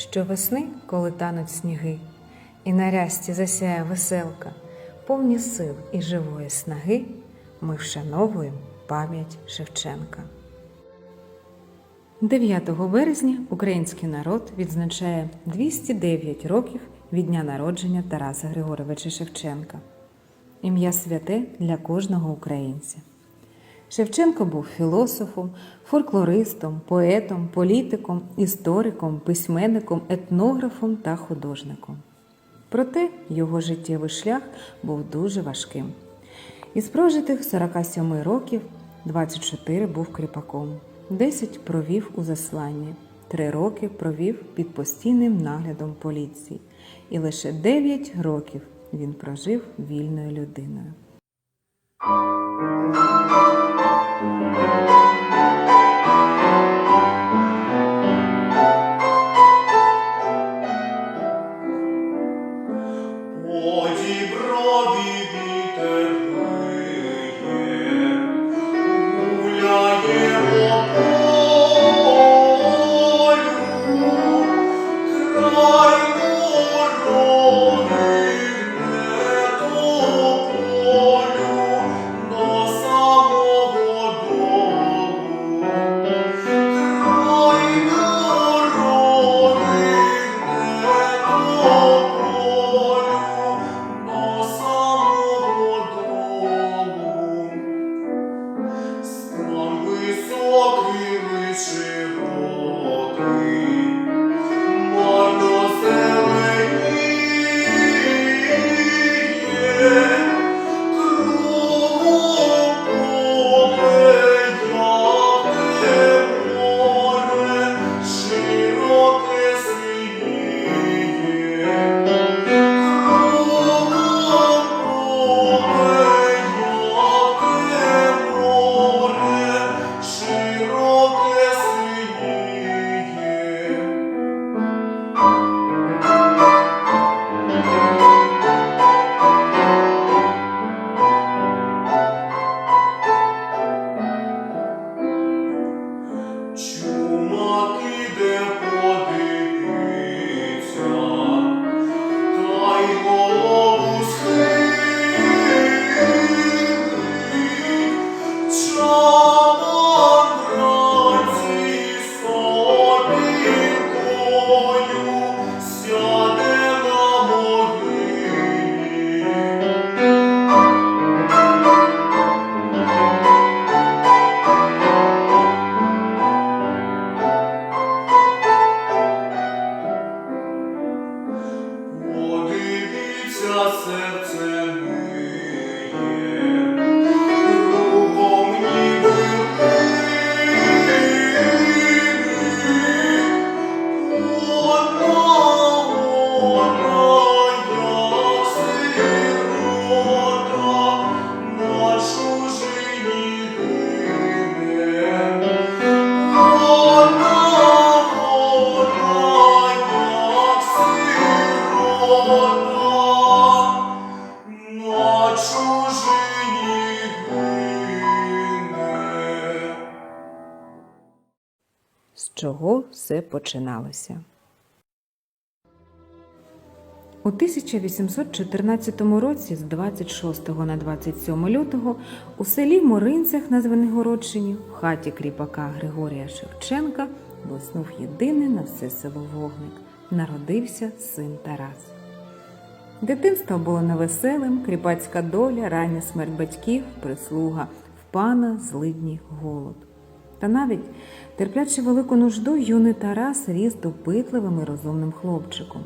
Щовесни, коли тануть сніги, і на рясті засяє веселка, повні сил і живої снаги, ми вшановуємо пам'ять Шевченка. 9 березня український народ відзначає 209 років від дня народження Тараса Григоровича Шевченка. Ім'я святе для кожного українця. Шевченко був філософом, фольклористом, поетом, політиком, істориком, письменником, етнографом та художником. Проте його життєвий шлях був дуже важким. Із прожитих 47 років 24 був кріпаком, 10 провів у засланні, 3 роки провів під постійним наглядом поліції, і лише 9 років він прожив вільною людиною. Чого все починалося? У 1814 році з 26 на 27 лютого у селі Моринцях на Звенигородщині в хаті кріпака Григорія Шевченка блиснув єдиний на все село вогник. Народився син Тарас. Дитинство було невеселим, кріпацька доля, рання смерть батьків, прислуга, в пана злидній голод. Та навіть терплячи велику нужду, юний Тарас ріс допитливим і розумним хлопчиком.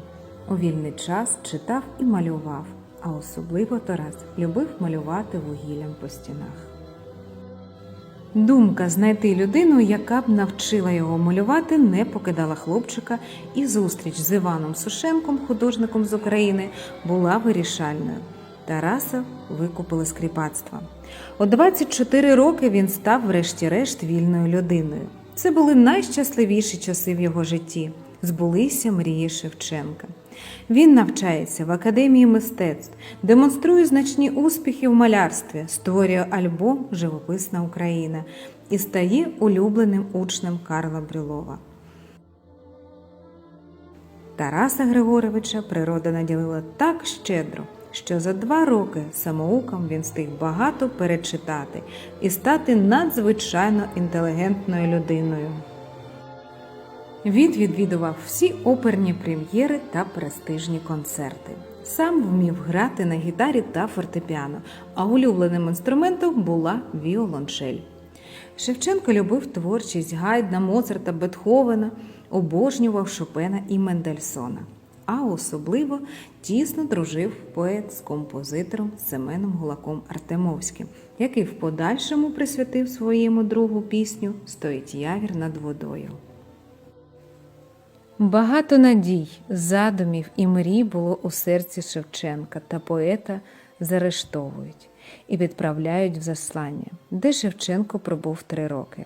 У вільний час читав і малював, а особливо Тарас любив малювати вугіллям по стінах. Думка знайти людину, яка б навчила його малювати, не покидала хлопчика, і зустріч з Іваном Сушенком, художником з України, була вирішальною. Тараса викупили з кріпацтва. У 24 роки він став, врешті-решт, вільною людиною. Це були найщасливіші часи в його житті. Збулися мрії Шевченка. Він навчається в академії мистецтв, демонструє значні успіхи в малярстві, створює альбом Живописна Україна і стає улюбленим учнем Карла Брюлова. Тараса Григоровича природа наділила так щедро, що за два роки самоуком він встиг багато перечитати і стати надзвичайно інтелігентною людиною. Він відвідував всі оперні прем'єри та престижні концерти. Сам вмів грати на гітарі та фортепіано, а улюбленим інструментом була віолончель. Шевченко любив творчість Гайдна, Моцарта, Бетховена, обожнював Шопена і Мендельсона. А особливо тісно дружив поет з композитором Семеном Гулаком Артемовським, який в подальшому присвятив своєму другу пісню Стоїть явір над водою. Багато надій, задумів і мрій було у серці Шевченка та поета заарештовують і відправляють в заслання, де Шевченко пробув три роки.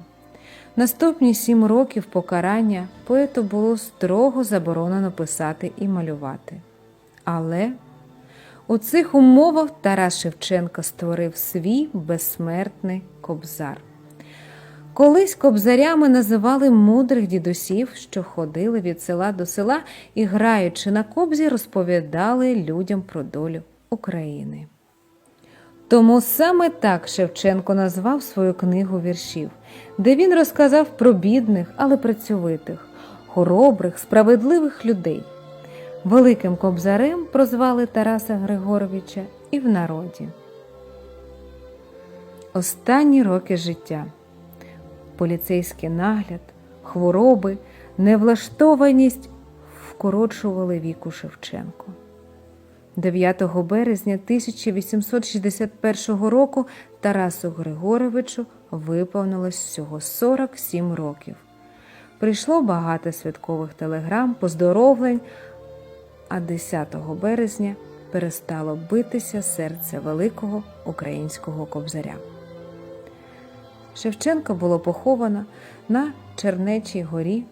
Наступні сім років покарання поету було строго заборонено писати і малювати. Але у цих умовах Тарас Шевченко створив свій безсмертний кобзар. Колись кобзарями називали мудрих дідусів, що ходили від села до села і, граючи на кобзі, розповідали людям про долю України. Тому саме так Шевченко назвав свою книгу віршів, де він розказав про бідних, але працьовитих, хоробрих, справедливих людей. Великим кобзарем прозвали Тараса Григоровича і в народі. Останні роки життя поліцейський нагляд, хвороби, невлаштованість вкорочували віку Шевченко. 9 березня 1861 року Тарасу Григоровичу виповнилось всього 47 років. Прийшло багато святкових телеграм, поздоровлень, а 10 березня перестало битися серце великого українського кобзаря. Шевченка було поховано на Чернечій горі,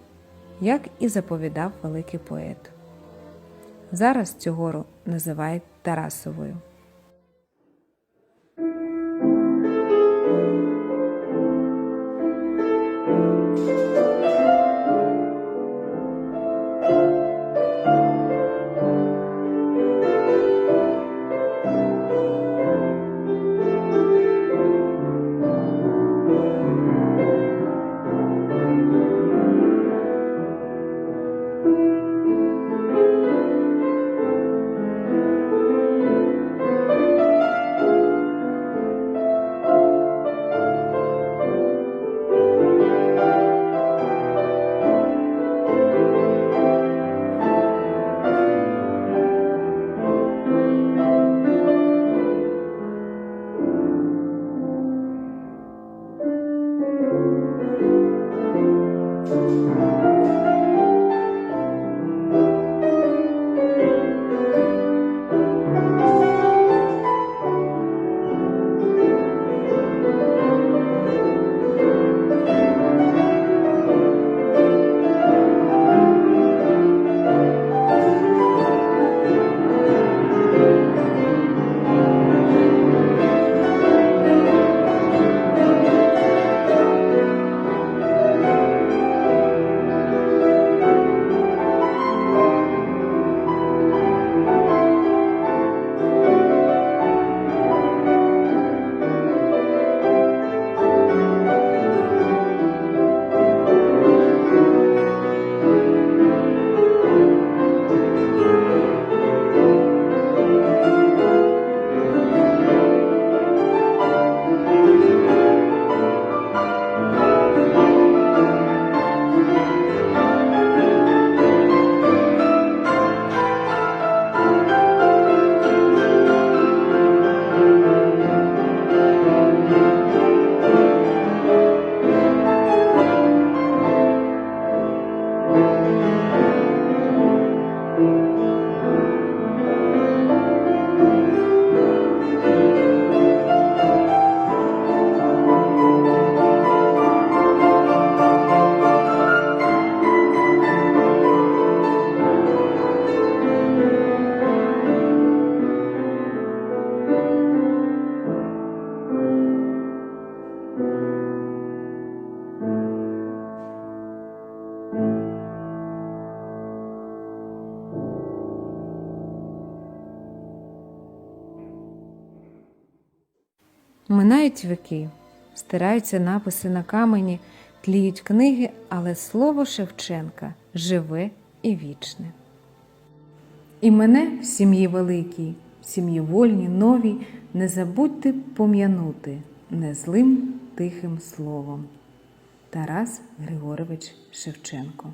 як і заповідав великий поет. Зараз цю гору називають Тарасовою. Минають віки, стираються написи на камені, тліють книги, але слово Шевченка живе і вічне. І мене в сім'ї великій сім'ї нові, не забудьте пом'янути незлим тихим словом. Тарас Григорович Шевченко